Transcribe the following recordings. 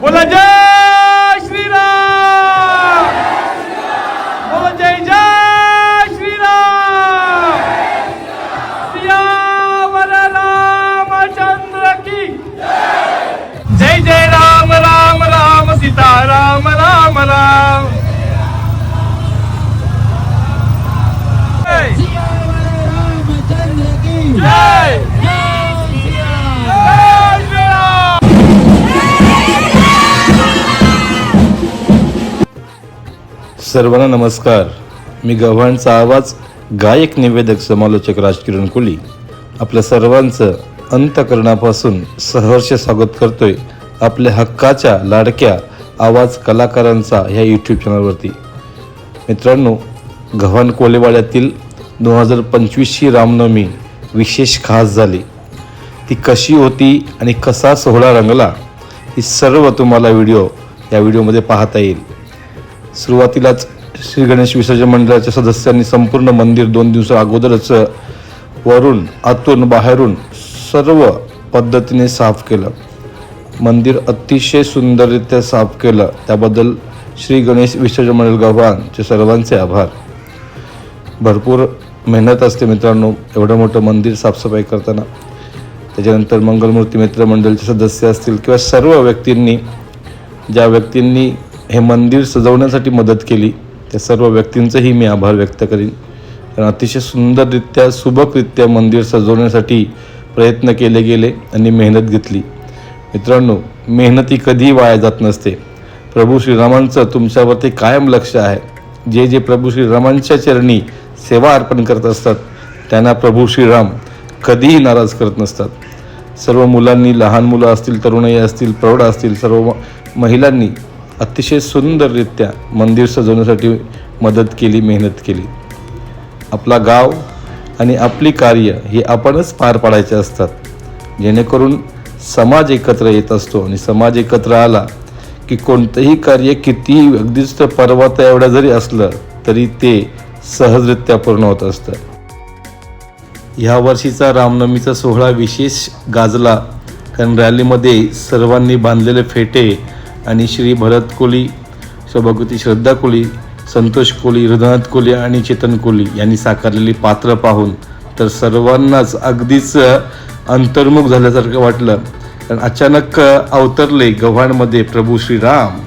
बोला जय सर्वांना नमस्कार. मी गव्हाणचा आवाज गायक निवेदक समालोचक राजकिरण कोली. आपल्या सर्वांचं अंतकरणापासून सहर्ष स्वागत करतोय आपल्या हक्काच्या लाडक्या आवाज कलाकारांचा ह्या यूट्यूब चॅनलवरती मित्रांनो गव्हाण कोलेवाड्यातील दोन हजार पंचवीसची रामनवमी विशेष खास झाली. ती कशी होती आणि कसा सोहळा रंगला ही सर्व तुम्हाला व्हिडिओ या व्हिडिओमध्ये पाहता येईल. सुरुवातीलाच श्री गणेश विसर्जन मंडळाच्या सदस्यांनी संपूर्ण मंदिर दोन दिवसा अगोदरच वरून आतून बाहेरून सर्व पद्धतीने साफ केलं. मंदिर अतिशय सुंदररित्या साफ केलं. त्याबद्दल श्री गणेश विसर्जन मंडळ गव्हाणचे सर्वांचे आभार. भरपूर मेहनत असते मित्रांनो एवढं मोठं मंदिर साफसफाई करताना. त्याच्यानंतर मंगलमूर्ती मित्रमंडळचे सदस्य असतील किंवा सर्व व्यक्तींनी ज्या व्यक्तींनी हे मंदिर सजवण्यासाठी मदत केली. त्या सर्व व्यक्तींचंही मी आभार व्यक्त करीन. कारण अतिशय सुंदररित्या सुबकरित्या मंदिर सजवण्यासाठी प्रयत्न केले गेले आणि मेहनत घेतली. मित्रांनो मेहनती कधीही वाया जात नसते. प्रभू श्रीरामांचं तुमच्यावरती कायम लक्ष आहे. जे जे प्रभू श्रीरामांच्या चरणी सेवा अर्पण करत असतात त्यांना प्रभू श्रीराम कधीही नाराज करत नसतात. सर्व मुलांनी लहान मुलं असतील तरुणाई असतील प्रौढ असतील सर्व म- महिलांनी अतिशय सुंदररित्या मंदिर सजवण्यासाठी मदत केली मेहनत केली. आपला गाव आणि आपली कार्य हे आपणच पार पाडायचे असतात. जेणेकरून समाज एकत्र येत असतो आणि समाज एकत्र आला की कोणतंही कार्य कितीही अगदीच त्या पर्वत एवढं जरी असलं तरी ते सहजरित्या पूर्ण होत असतं. ह्या वर्षीचा रामनवमीचा सोहळा विशेष गाजला. कारण रॅलीमध्ये सर्वांनी बांधलेले फेटे आणि श्री भरत कोली सभापती श्रद्धा कोली संतोष कोली हृदयनाथ कोली आणि चेतन कोली यांनी साकारलेली पात्र पाहून तर सर्वांनाच अगदीच अंतर्मुख झाल्यासारखं वाटलं. कारण अचानक अवतरले गव्हाणमध्ये प्रभू श्रीराम.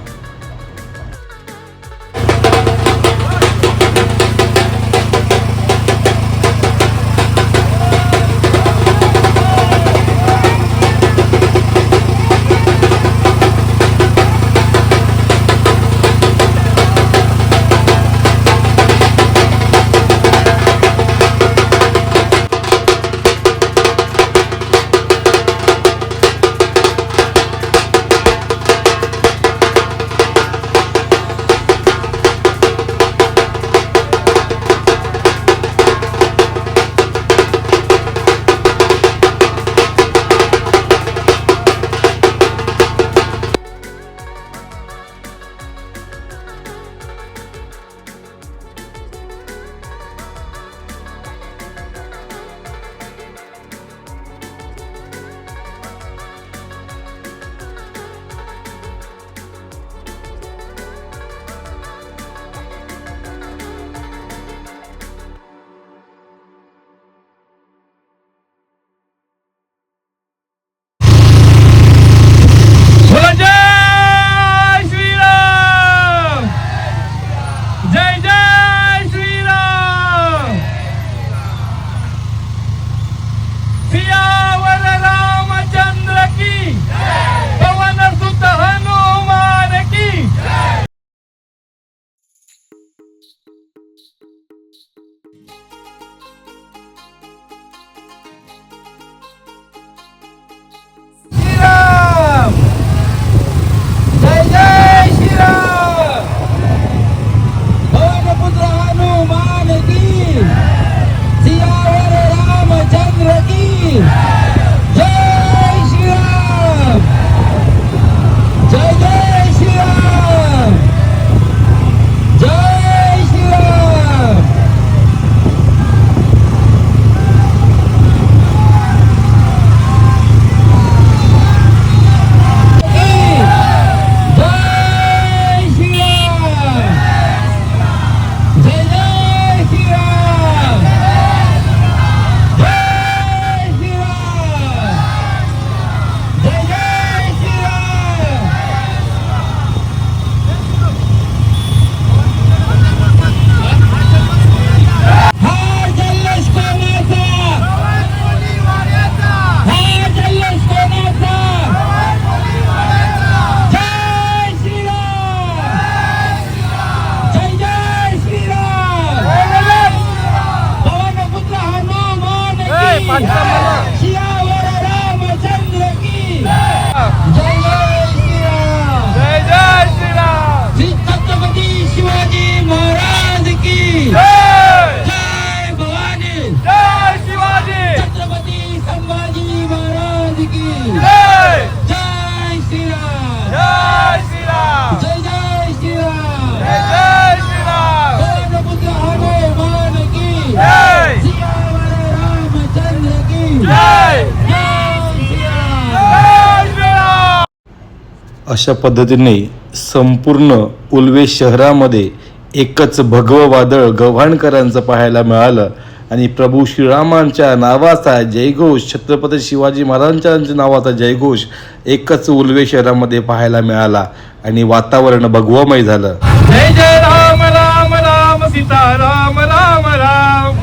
अशा पद्धतीने संपूर्ण उल्वे शहरामध्ये एकच भगवं वादळ गव्हाणकरांचं पाहायला मिळालं. आणि प्रभू श्रीरामांच्या नावाचा जयघोष छत्रपती शिवाजी महाराजांच्या नावाचा जयघोष एकच उल्वे शहरामध्ये पाहायला मिळाला. आणि वातावरण भगवमय झालं. जय जय राम राम राम सीता राम राम. राम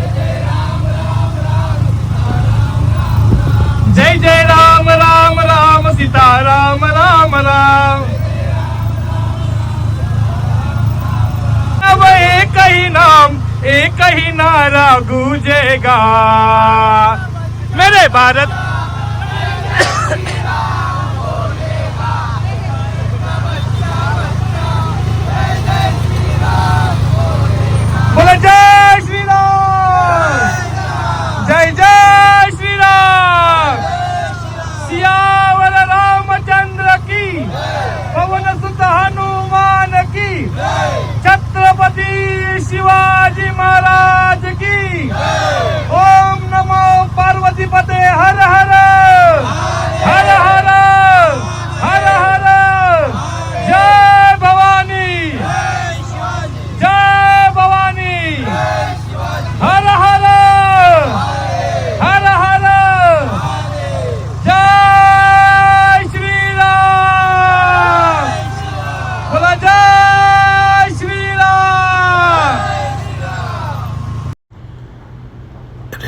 जय जय राम राम राम सीता राम राम राम अब एक ही नाम एक ही नारा गूंजेगा मेरे भारत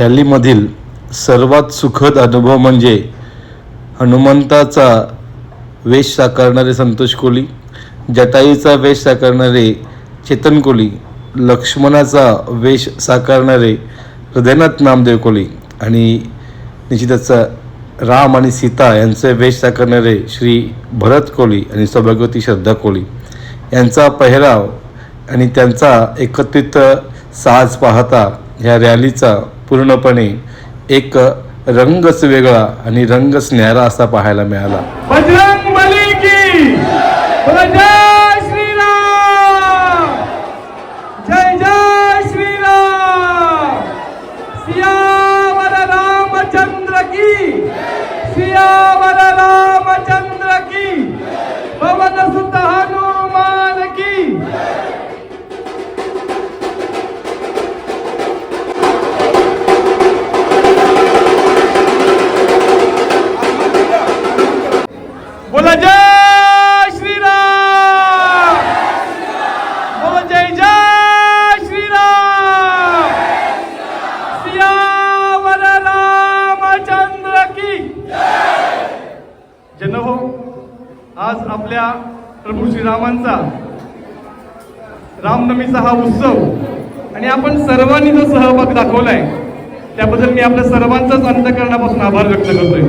रॅलीमधील सर्वात सुखद अनुभव म्हणजे हनुमंताचा वेश साकारणारे संतोष कोली जटाईचा वेश साकारणारे चेतन कोली लक्ष्मणाचा वेश साकारणारे हृदयनाथ नामदेव कोली आणि निश्चितच राम आणि सीता यांचे वेश साकारणारे श्री भरत कोली आणि सौभाग्यवती श्रद्धा कोली यांचा पेहराव आणि त्यांचा एकत्रित साज पाहता ह्या रॅलीचा पूर्णपणे एक रंगच वेगळा आणि रंगच न्यारा असा पाहायला मिळाला. रामनवमीचा हा उत्सव. आणि आपण सर्वांनी जो सहभाग दाखवलाय त्याबद्दल मी आपल्या सर्वांचाच अंतकरणापासून आभार व्यक्त करतोय.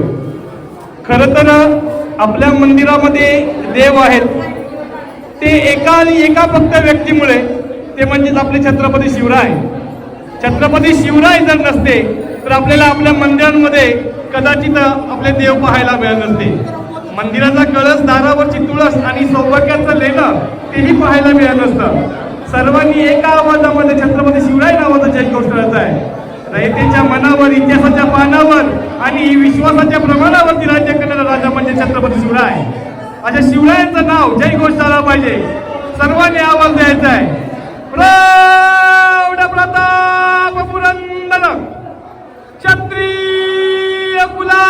खर तर आपल्या मंदिरामध्ये देव आहेत. ते एका आणि एका फक्त व्यक्तीमुळे ते म्हणजेच आपले छत्रपती शिवराय. छत्रपती शिवराय जर नसते तर आपल्याला आपल्या मंदिरांमध्ये कदाचित आपले देव पाहायला मिळत नसते. मंदिराचा कळस दारावरची तुळस आणि सौभाग्याचं लेणं तेही पाहायला मिळत असतं सर्वांनी एका आवाजामध्ये छत्रपती शिवराय नावाचा जयघोष करायचा आहे. रयतेच्या मनावर इतिहासाच्या पानावर आणि विश्वासाच्या प्रमाणावरती राज्य करणारा राजा म्हणजे छत्रपती शिवराय. अशा शिवरायांचं नाव जयघोष झाला पाहिजे. सर्वांनी आवाज द्यायचा आहे. प्रौढ प्रताप पुरंदर क्षत्रिय कुला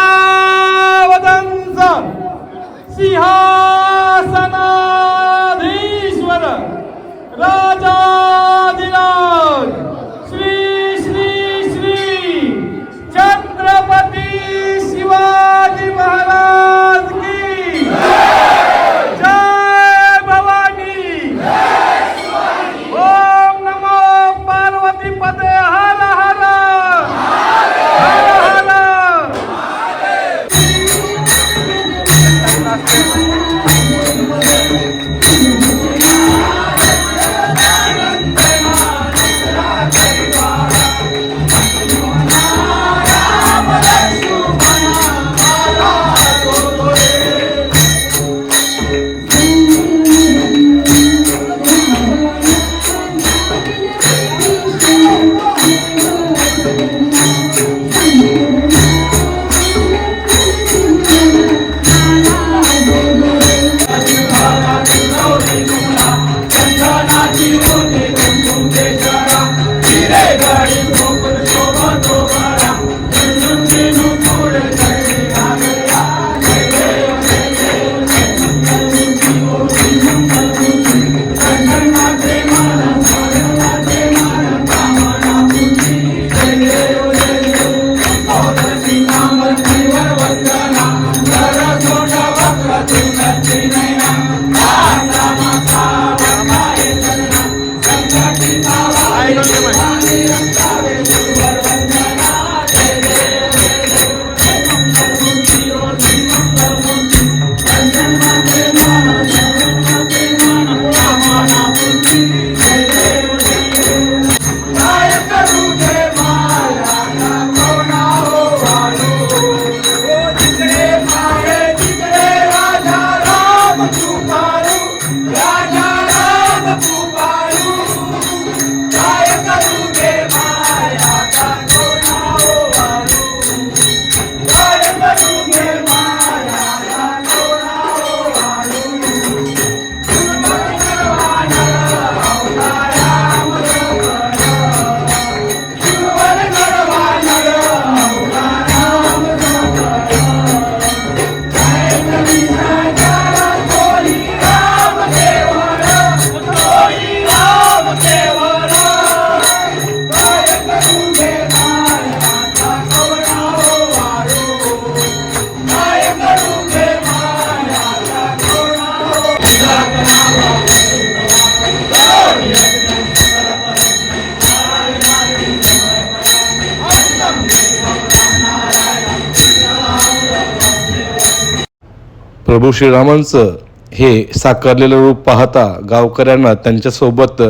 प्रभू श्रीरामांचं हे साकारलेलं रूप पाहता गावकऱ्यांना त्यांच्यासोबत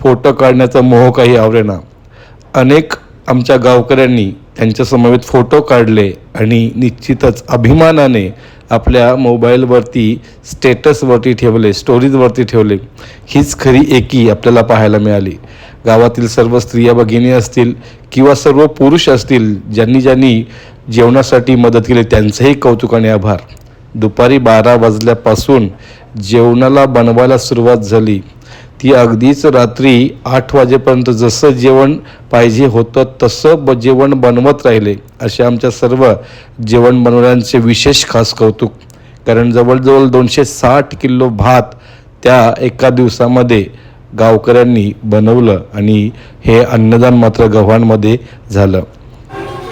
फोटो काढण्याचा मोह काही आवरेना. अनेक आमच्या गावकऱ्यांनी त्यांच्यासमवेत फोटो काढले आणि निश्चितच अभिमानाने आपल्या मोबाईलवरती स्टेटसवरती ठेवले स्टोरीजवरती ठेवले. हीच खरी एकी आपल्याला पाहायला मिळाली. गावातील सर्व स्त्रिया भगिनी असतील किंवा सर्व पुरुष असतील ज्यांनी ज्यांनी जेवणासाठी मदत केली त्यांचंही कौतुक आणि आभार. दुपारी बारा वाजल्यापासून जेवणाला बनवायला सुरुवात झाली. ती अगदीच रात्री आठ वाजेपर्यंत जसं जेवण पाहिजे होतं तसं ब जेवण बनवत राहिले असे आमच्या सर्व जेवण बनवण्यांचे विशेष खास कौतुक. कारण जवळजवळ दोनशे साठ किलो भात त्या एका दिवसामध्ये गावकऱ्यांनी बनवलं आणि हे अन्नदान मात्र गव्हाणमध्ये झालं.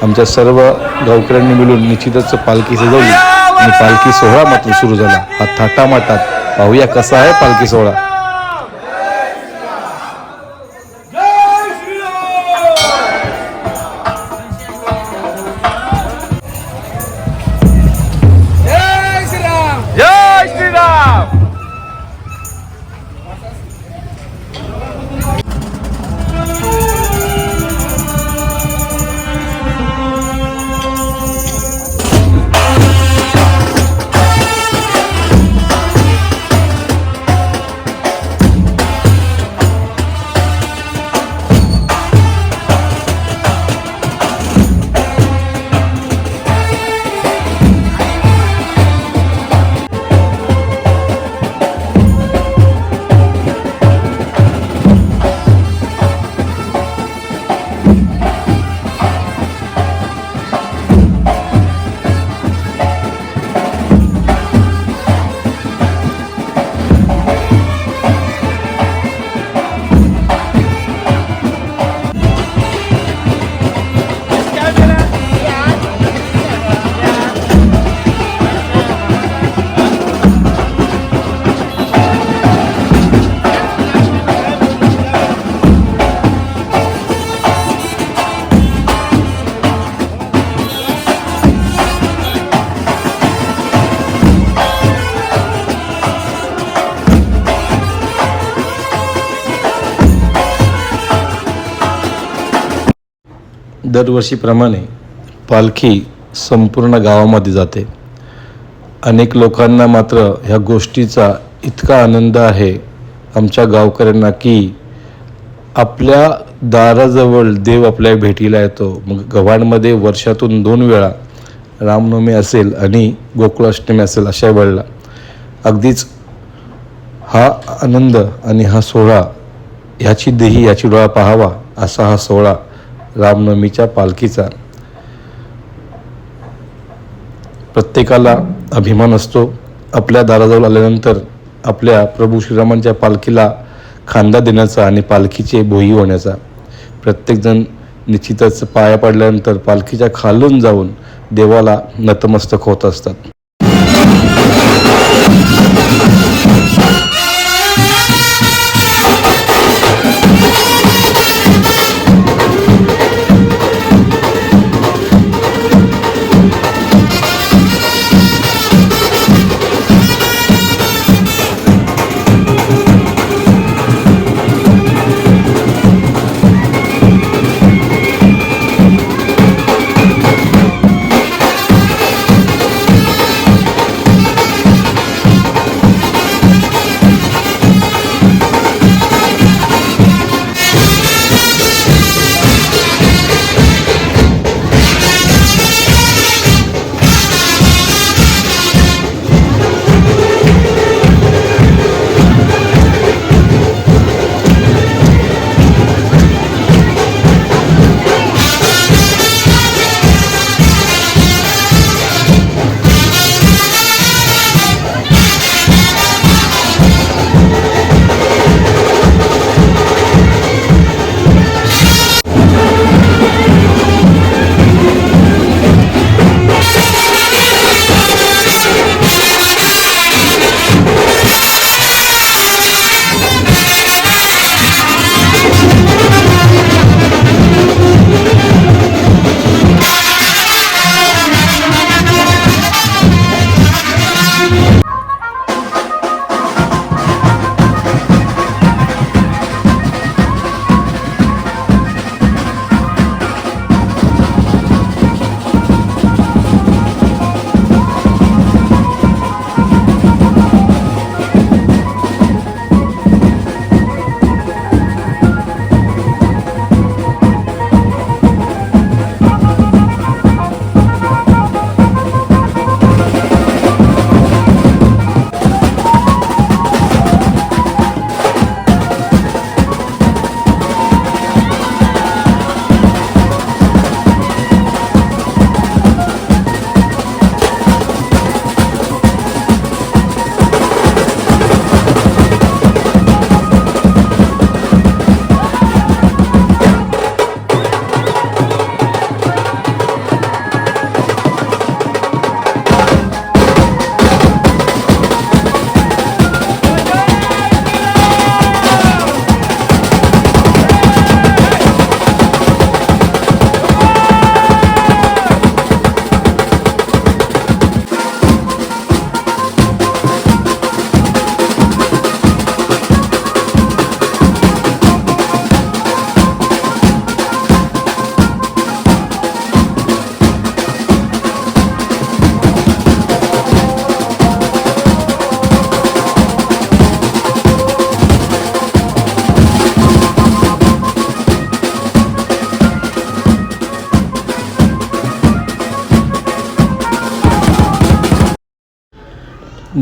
आमच्या सर्व गावकऱ्यांनी मिळून निश्चितच पालखी सजवली. आणि पालखी सोहळा मात्र सुरू झाला. हा थाटामाटात. पाहूया कसा आहे पालखी सोहळा. दरवर्षीप्रमाणे पालखी संपूर्ण गावामध्ये जाते. अनेक लोकांना मात्र ह्या गोष्टीचा इतका आनंद आहे आमच्या गावकऱ्यांना की आपल्या दाराजवळ देव आपल्या भेटीला येतो. मग गव्हाणमध्ये वर्षातून दोन वेळा रामनवमी असेल आणि गोकुळाष्टमी असेल अशा वेळेला. अगदीच हा आनंद आणि हा सोहळा ह्याची देही याची डोळा पाहावा असा हा सोहळा रामनवमीच्या पालखीचा. प्रत्येकाला अभिमान असतो. आपल्या दाराजवळ आल्यानंतर आपल्या प्रभू श्रीरामांच्या पालखीला खांदा देण्याचा आणि पालखीचे भोई होण्याचा प्रत्येकजण निश्चितच पाया पडल्यानंतर पालखीच्या खालून जाऊन देवाला नतमस्तक होत असतात.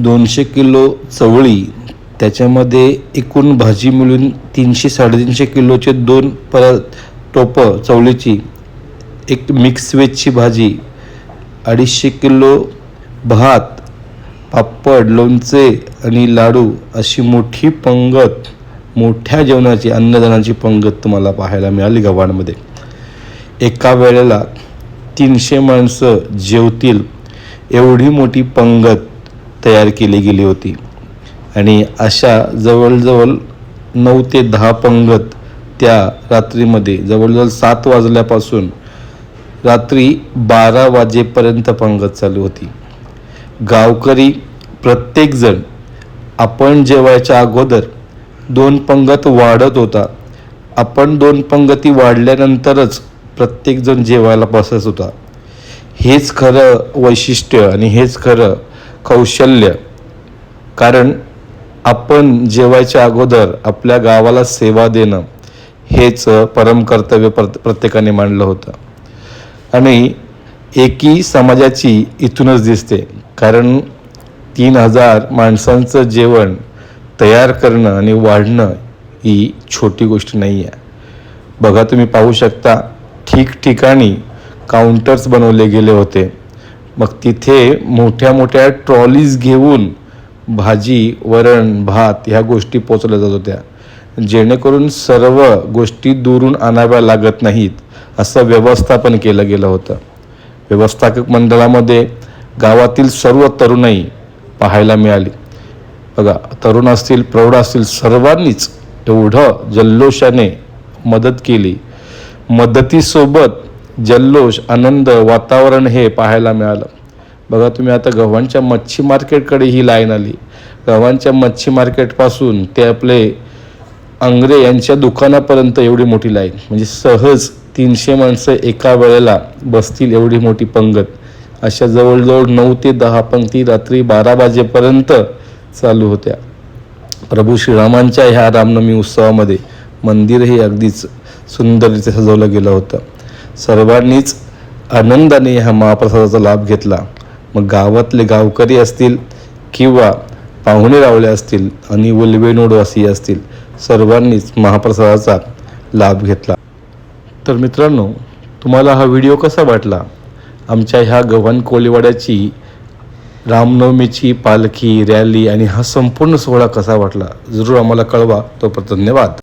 दोनशे किलो चवळी त्याच्यामध्ये एकूण भाजी मिळून तीनशे साडेतीनशे किलोचे दोन परत टोपं चवळीची एक मिक्स वेजची भाजी अडीचशे किलो भात पापड लोणचे आणि लाडू अशी मोठी पंगत मोठ्या जेवणाची अन्नदानाची पंगत तुम्हाला पाहायला मिळाली गव्हाणमध्ये. एका वेळेला तीनशे माणसं जेवतील एवढी मोठी पंगत तयार केली गेली होती. आणि अशा जवळजवळ नऊ ते दहा पंगत त्या रात्रीमध्ये जवळजवळ सात वाजल्यापासून रात्री बारा वाजेपर्यंत पंगत चालू होती. गावकरी प्रत्येकजण आपण जेवायच्या अगोदर दोन पंगत वाढत होता. आपण दोन पंगती वाढल्यानंतरच प्रत्येकजण जेवायला बसत होता. हेच खरं वैशिष्ट्य आणि हेच खरं कौशल्य. कारण आपण जेवायच्या अगोदर आपल्या गावाला सेवा देणं हेच परम कर्तव्य प्रत्येकाने मांडलं होतं. आणि एकी समाजाची इथूनच दिसते. कारण तीन हजार माणसांचं जेवण तयार करणं आणि वाढणं ही छोटी गोष्ट नाही आहे. बघा तुम्ही पाहू शकता ठिकठिकाणी काउंटर्स बनवले गेले होते. मग तिथे मोठ्या मोठ्या ट्रॉलीज घेऊन भाजी वरण भात ह्या गोष्टी पोचवल्या जात होत्या. जेणेकरून सर्व गोष्टी दुरून आणाव्या लागत नाहीत असं व्यवस्थापन केलं गेलं होतं. व्यवस्थापक मंडळामध्ये गावातील सर्व तरुणाई पाहायला मिळाली. बघा तरुण असतील प्रौढ असतील सर्वांनीच एवढं जल्लोषाने मदत केली. मदतीसोबत जल्लोष आनंद वातावरण हे पाहायला मिळालं. बघा तुम्ही आता गव्हाणच्या मच्छी मार्केटकडे ही लाईन आली. गव्हाणच्या मच्छी मार्केटपासून ते आपले अंग्रे यांच्या दुकानापर्यंत एवढी मोठी लाईन. म्हणजे सहज तीनशे माणसं एका वेळेला बसतील एवढी मोठी पंगत. अशा जवळजवळ नऊ ते दहा पंक्ती रात्री बारा वाजेपर्यंत चालू होत्या. प्रभू श्रीरामांच्या ह्या रामनवमी उत्सवामध्ये मंदिरही अगदीच सुंदररीत्या सजवलं गेलं होतं. सर्वांनीच आनंदाने ह्या महाप्रसादाचा लाभ घेतला. मग गावातले गावकरी असतील किंवा पाहुणे रावले असतील आणि उलवेनोडवासी असतील सर्वांनीच महाप्रसादाचा लाभ घेतला. तर मित्रांनो तुम्हाला हा व्हिडिओ कसा वाटला? आमच्या ह्या गव्हाण कोळीवाड्याची रामनवमीची पालखी रॅली आणि हा संपूर्ण सोहळा कसा वाटला? जरूर आम्हाला कळवा. तोपर्यंत धन्यवाद.